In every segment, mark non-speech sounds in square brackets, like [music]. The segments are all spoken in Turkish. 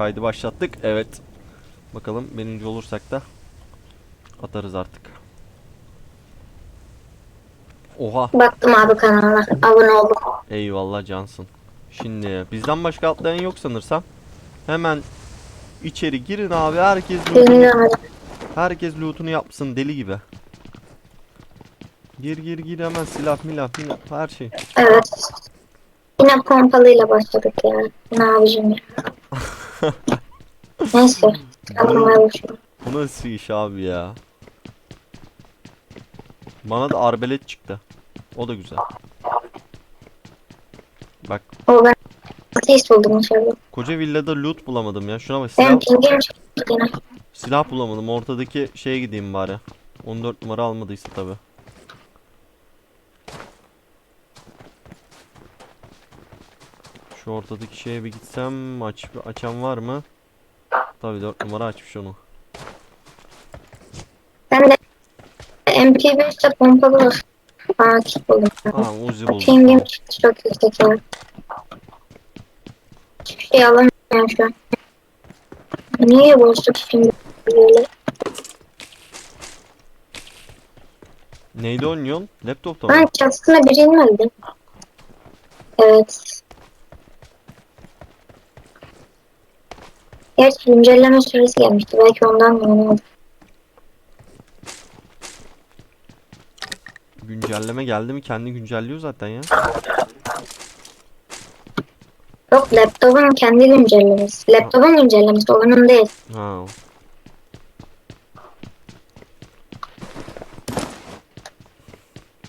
Kaydı başlattık. Evet. Bakalım birinci olursak da atarız artık. Oha. Baktım abi kanalına. Abone oldum. Eyvallah cansın. Şimdi bizden başka atlayan yok sanırsam. Hemen içeri girin abi. Herkes lootunu, herkes lootunu yapsın deli gibi. Gir gir gir hemen silah milah milah her şey. Evet. Yine pompalıyla başladık ya. Ne yapacağım ya. Neyse. Kalkmaya başladım. Bu nasıl iş abi ya? Bana da arbelet çıktı. O da güzel. Bak O ben ateist buldum inşallah. koca villada loot bulamadım ya. Şuna bak silah, pingim çıktı yine. silah bulamadım. Ortadaki şeye gideyim bari. 14 numara almadıysa tabi. Şu ortadaki şeye bir gitsem aç açan var mı? Tabi 4 numara açmış onu. Ben de MP5'te pompalı var. Aa kit buldum. Aa Uzi buldum. Pingim çok yüksek ya. Hiçbir şey alamıyorum şu an. Niye bozduk şimdi böyle? Neyde oynuyorsun? Laptopta mı? Ben çatısına biri inmedi. Evet. Gerçi güncelleme süresi gelmişti. Belki ondan mı oynadım. Güncelleme geldi mi kendi güncelliyor zaten ya. Yok laptopun kendi güncellemesi. Laptopun güncellemesi oyunun değil. Ha.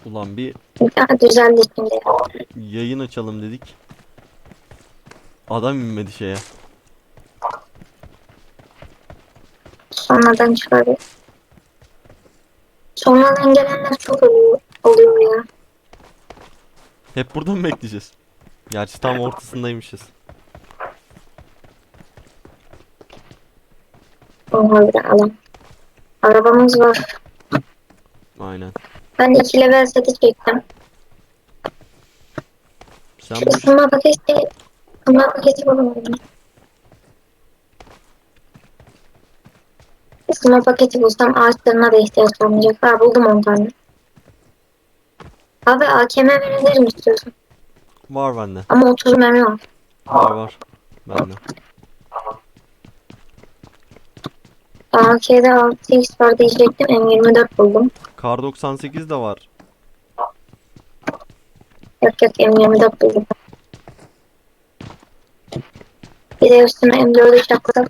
Ulan bir Daha düzeldi şimdi. yayın açalım dedik. Adam inmedi şeye. Sonradan çıkardı. Sonradan gelenler çok oluyor, oluyor ya. Hep burada mı bekleyeceğiz? Gerçi tam ortasındaymışız. De alan. Arabamız var. Aynen. Ben iki level seti çektim. Sen Şu bu ısınma paketi, ısınma paketi bulamadım. Isınma paketi bulsam ağaçlarına da ihtiyaç olmayacak. Ha buldum 10 tane. Abi AKM verebilirim istiyorsan. var bende. Ama 30 mermi var. Var var. Bende. AK'de 6x var diyecektim. M24 buldum. Kar 98 de var. Yok yok M24 buldum. Bir de üstüne M4'ü çakladım.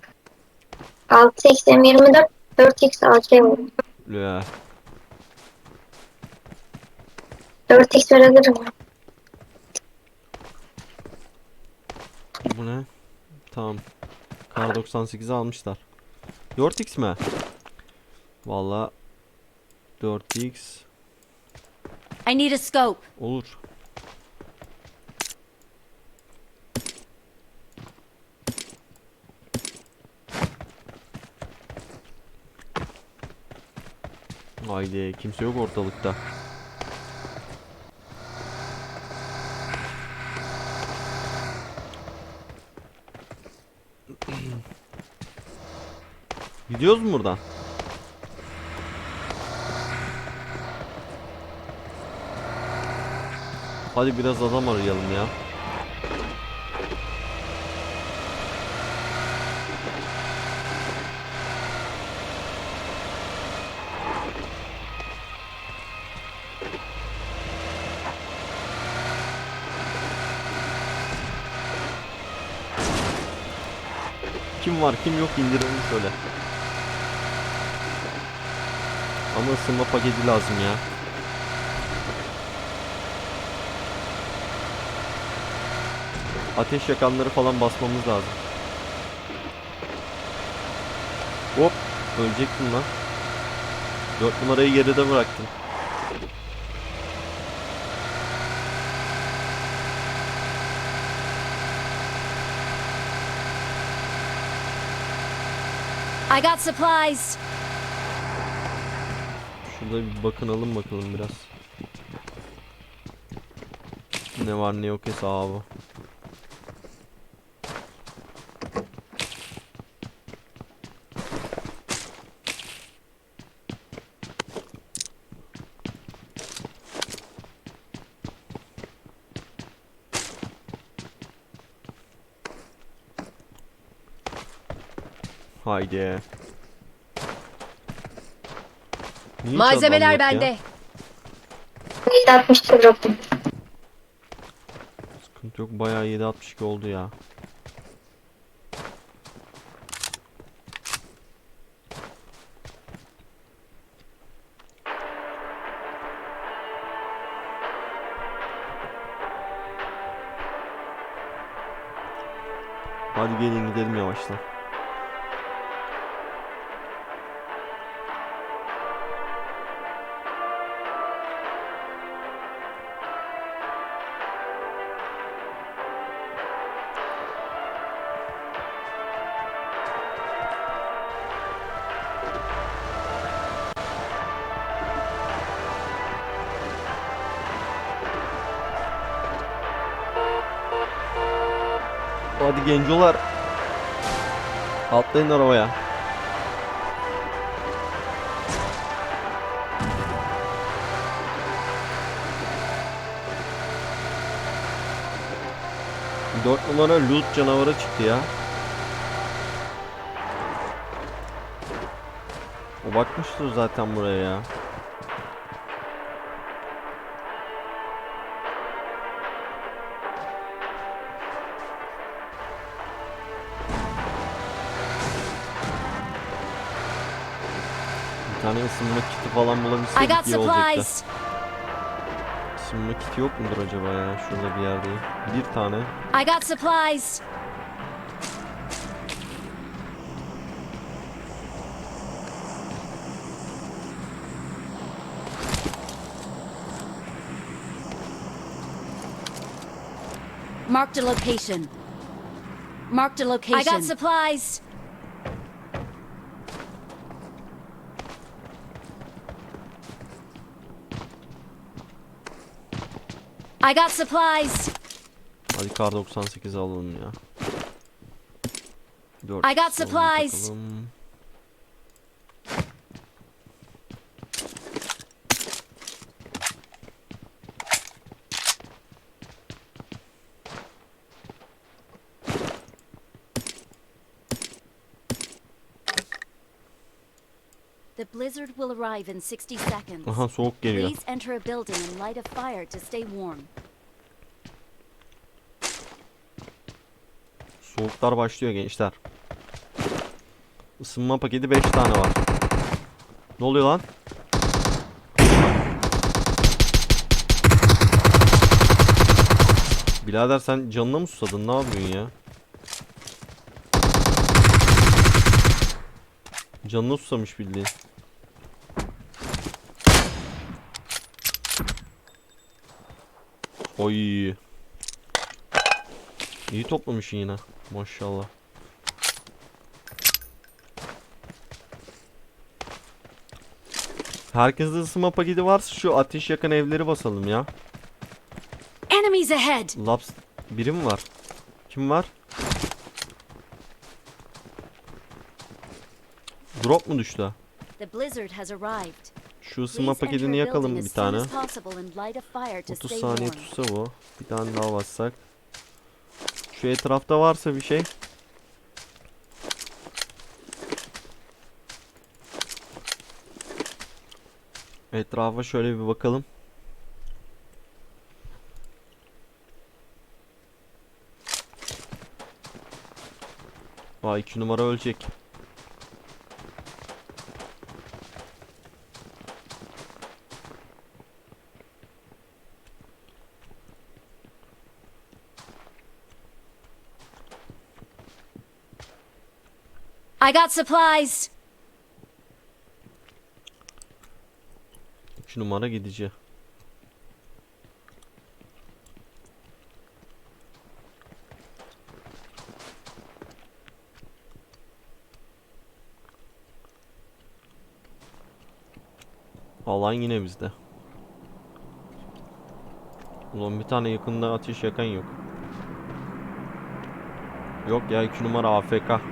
6x M24 4x AK buldum. Ya. 4x verebilirim. Bu ne? Tamam. Kar 98'i almışlar. 4x mi? Valla 4x I need a scope. olur. Haydi kimse yok ortalıkta. Gidiyoruz mu buradan? Hadi biraz adam arayalım ya. Kim yok indirelim şöyle. Ama ısınma paketi lazım ya. Ateş yakanları falan basmamız lazım. Hop ölecektim lan. 4 numarayı geride bıraktım. I got supplies. Şurada bir bakınalım bakalım biraz. Ne var ne yok hesabı. Haydi. Niye hiç Malzemeler adam yok ya? bende. 760 drop'um. Sıkıntı yok bayağı 7.62 oldu ya. Hadi gelin gidelim yavaştan. Hadi gencolar. Atlayın arabaya. Dört numara loot canavarı çıktı ya. O bakmıştır zaten buraya ya. Bir tane ısınma kiti falan I bulabilseydik got iyi olacaktı. supplies. Isınma kiti yok mudur acaba ya? Şurada bir yerde. Bir tane. I got supplies. Marked a location. Marked a location. I got supplies. I got supplies. Hadi kar 98 alalım ya. 4 I got supplies. The blizzard will arrive in 60 seconds. Aha soğuk geliyor. Please enter a building and light a fire to stay warm. Soğuklar başlıyor gençler. Isınma paketi 5 tane var. Ne oluyor lan? Birader sen canına mı susadın? Ne yapıyorsun ya? Canına susamış bildiğin. Oy. İyi toplamışsın yine. Maşallah. Herkeste ısınma paketi varsa şu ateş yakan evleri basalım ya. Enemies ahead! Labs biri mi var? Kim var? Drop mu düştü? The blizzard has arrived. Şu ısınma paketini yakalım bir tane. as possible and light a fire to 30 stay saniye tutsa bu. Bir tane daha bassak. Şu etrafta varsa bir şey. Etrafa şöyle bir bakalım. Aa iki numara ölecek. I got supplies! İki numara gidici. Alan yine bizde. Ulan bir tane yakında ateş yakan yok. Yok ya 2 numara AFK.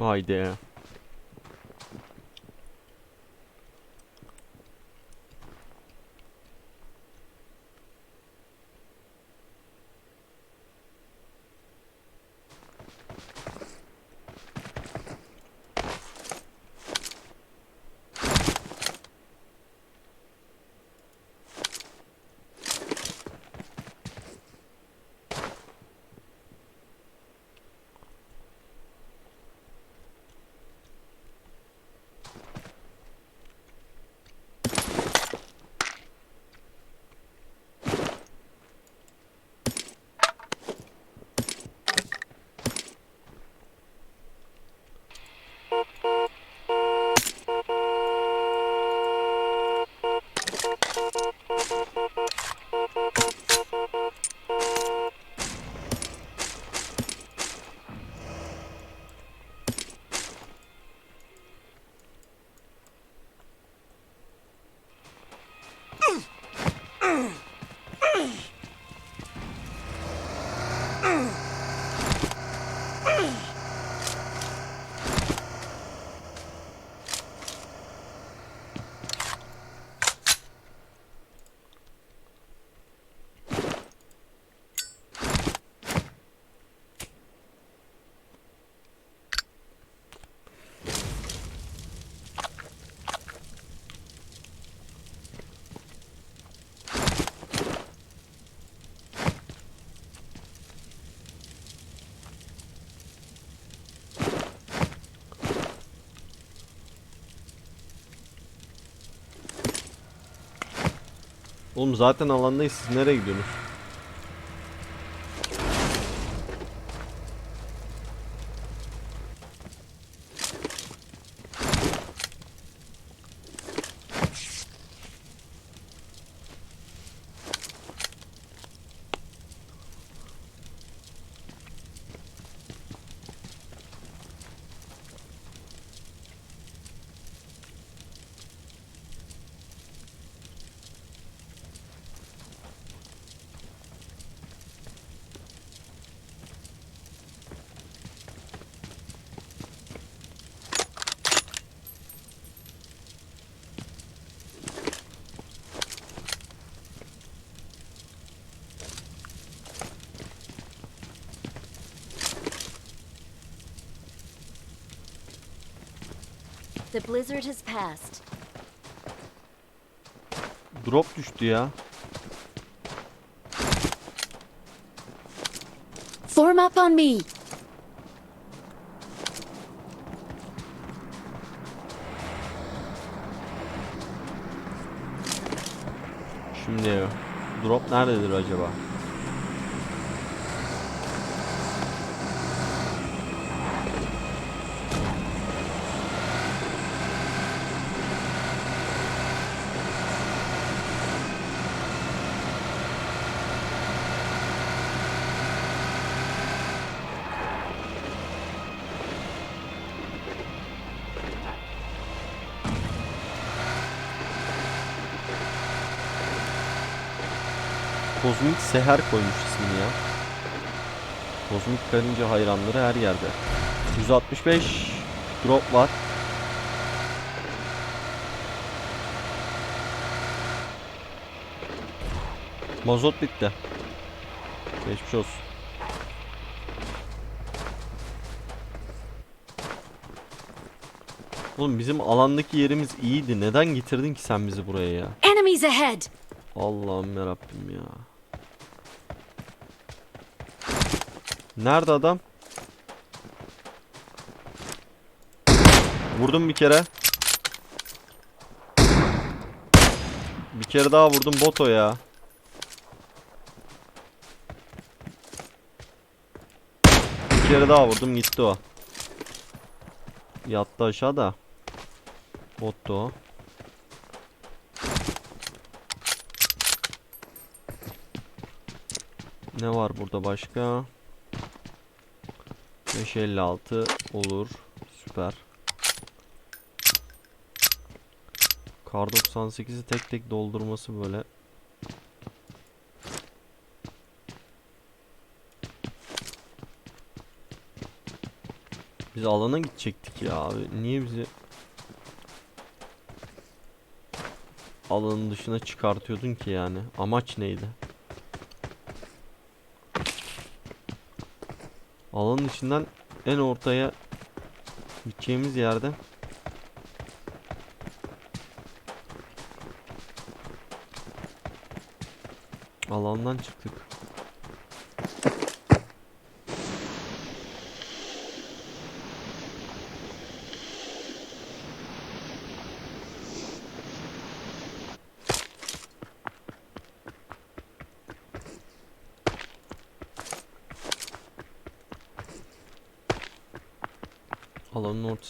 Haydi. Oğlum zaten alandayız. Siz nereye gidiyorsunuz? The blizzard has passed. Drop düştü ya. Form up on me. Şimdi drop nerededir acaba? Kozmik Seher koymuş ismini ya. Kozmik karınca hayranları her yerde. 165 drop var. Mazot bitti. Geçmiş olsun. Oğlum bizim alandaki yerimiz iyiydi. Neden getirdin ki sen bizi buraya ya? Enemies ahead. Allah'ım yarabbim ya. Nerede adam? Vurdum bir kere. Bir kere daha vurdum boto ya. Bir kere daha vurdum gitti o. Yattı aşağıda. Bottu o. Ne var burada başka? 556 olur. Süper. Kar 98'i tek tek doldurması böyle. Biz alana gidecektik ya abi. Niye bizi alanın dışına çıkartıyordun ki yani? Amaç neydi? Alanın içinden en ortaya gideceğimiz yerde alandan çıktık.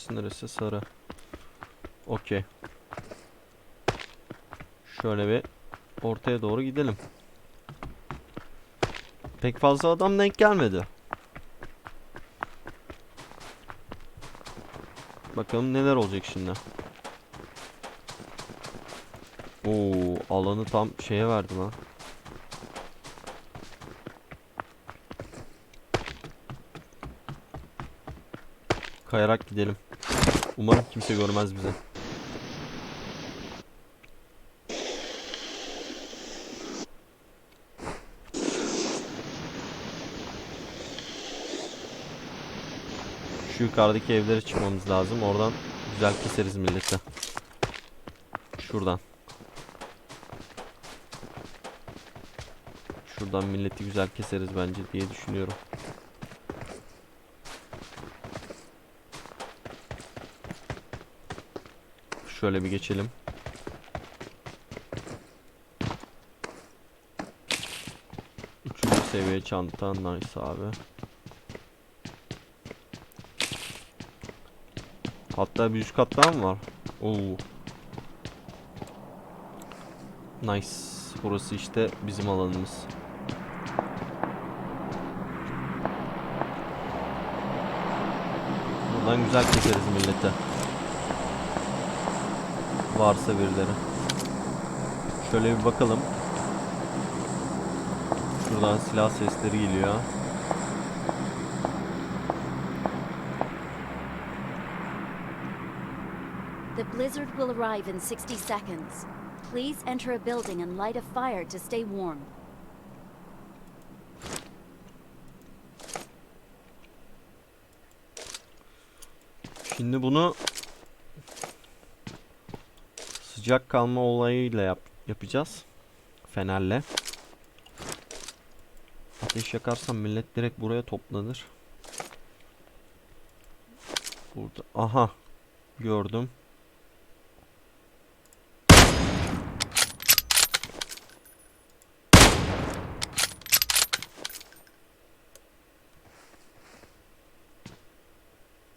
Ortası neresi? Sarı. Okey. Şöyle bir ortaya doğru gidelim. Pek fazla adam denk gelmedi. Bakalım neler olacak şimdi. Oo, alanı tam şeye verdi lan. Kayarak gidelim. Umarım kimse görmez bizi. Şu yukarıdaki evlere çıkmamız lazım. Oradan güzel keseriz milleti. Şuradan. Şuradan milleti güzel keseriz bence diye düşünüyorum. Şöyle bir geçelim. Üçüncü seviye çanta nice abi. Hatta bir üst kat daha mı var? Oo. Nice. Burası işte bizim alanımız. Buradan güzel keseriz millete. Varsa birileri. Şöyle bir bakalım. Şuradan silah sesleri geliyor. The blizzard will arrive in 60 seconds. Please enter a building and light a fire to stay warm. Şimdi bunu sıcak kalma olayıyla yap yapacağız. Fenerle. Ateş yakarsam millet direkt buraya toplanır. Burada. Aha. Gördüm.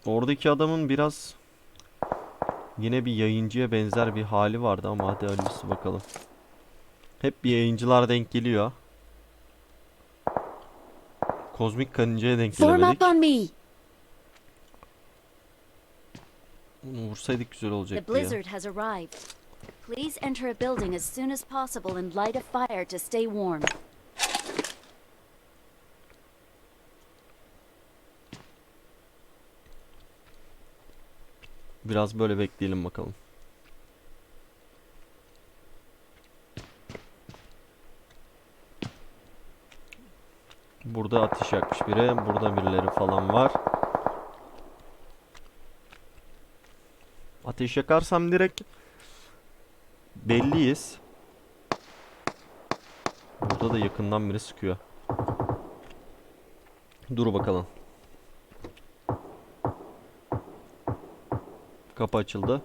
Oradaki adamın biraz yine bir yayıncıya benzer bir hali vardı ama hadi hayırlısı bakalım. Hep bir yayıncılar denk geliyor. Kozmik karıncaya denk Form gelemedik. up on me! Bunu vursaydık güzel olacaktı ya. Please enter a building as soon as possible and light a fire to stay warm. Biraz böyle bekleyelim bakalım. Burada ateş yakmış biri. Burada birileri falan var. Ateş yakarsam direkt belliyiz. Burada da yakından biri sıkıyor. Dur bakalım. Kapı açıldı.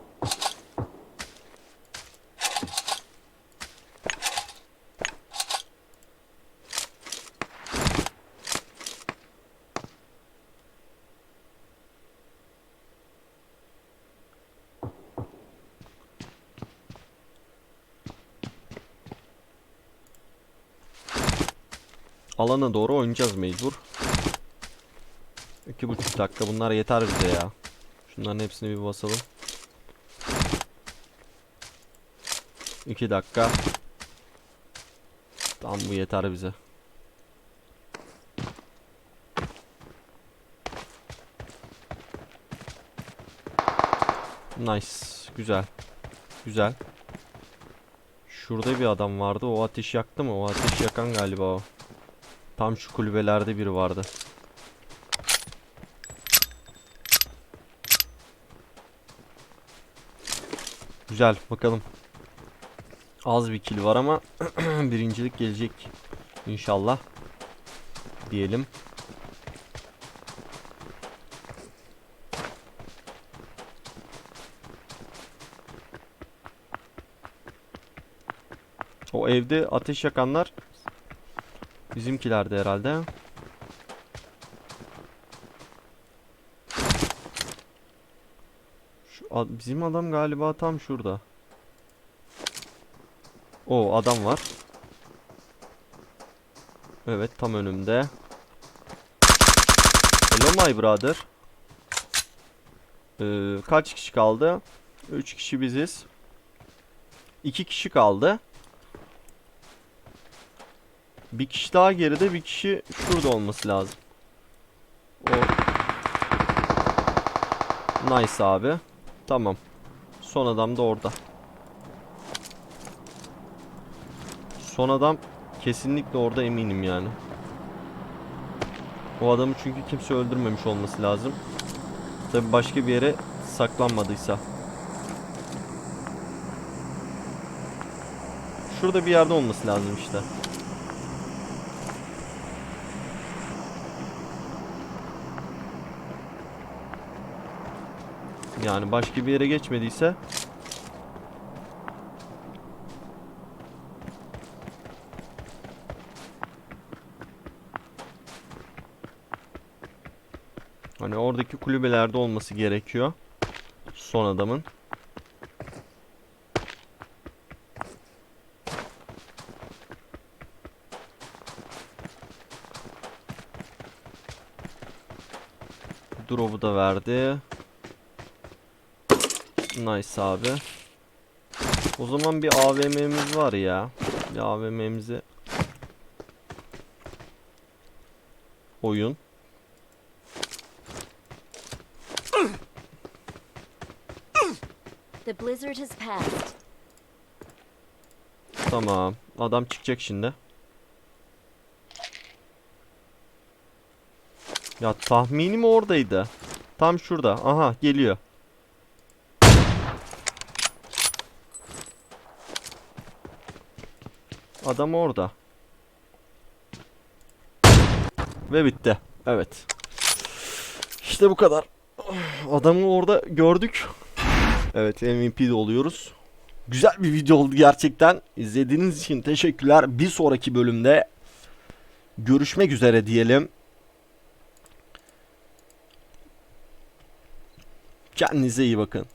Alana doğru oynayacağız mecbur. İki buçuk dakika bunlar yeter bize ya. Şunların hepsini bir basalım. 2 dakika. Tamam bu yeter bize. Nice. Güzel. Güzel. Şurada bir adam vardı. O ateş yaktı mı? O ateş yakan galiba o. Tam şu kulübelerde biri vardı. Güzel. Bakalım. Az bir kill var ama [clears throat] birincilik gelecek. İnşallah. Diyelim. O evde ateş yakanlar bizimkilerdi herhalde. Şu a- bizim adam galiba tam şurada. O adam var. Evet tam önümde. Hello my brother. Ee, kaç kişi kaldı? 3 kişi biziz. 2 kişi kaldı. Bir kişi daha geride, bir kişi şurada olması lazım. O. Nice abi. Tamam. Son adam da orada. Son adam kesinlikle orada eminim yani. O adamı çünkü kimse öldürmemiş olması lazım. Tabi başka bir yere saklanmadıysa. Şurada bir yerde olması lazım işte. Yani başka bir yere geçmediyse Hani oradaki kulübelerde olması gerekiyor. Son adamın. Drop'u da verdi. Nice abi. O zaman bir AVM'miz var ya. Bir AVM'mizi oyun. The blizzard has passed. Tamam. Adam çıkacak şimdi. Ya tahminim oradaydı. Tam şurada. Aha geliyor. Adam orada. Ve bitti. Evet. İşte bu kadar. Adamı orada gördük. Evet MVP de oluyoruz. Güzel bir video oldu gerçekten. İzlediğiniz için teşekkürler. Bir sonraki bölümde görüşmek üzere diyelim. Kendinize iyi bakın.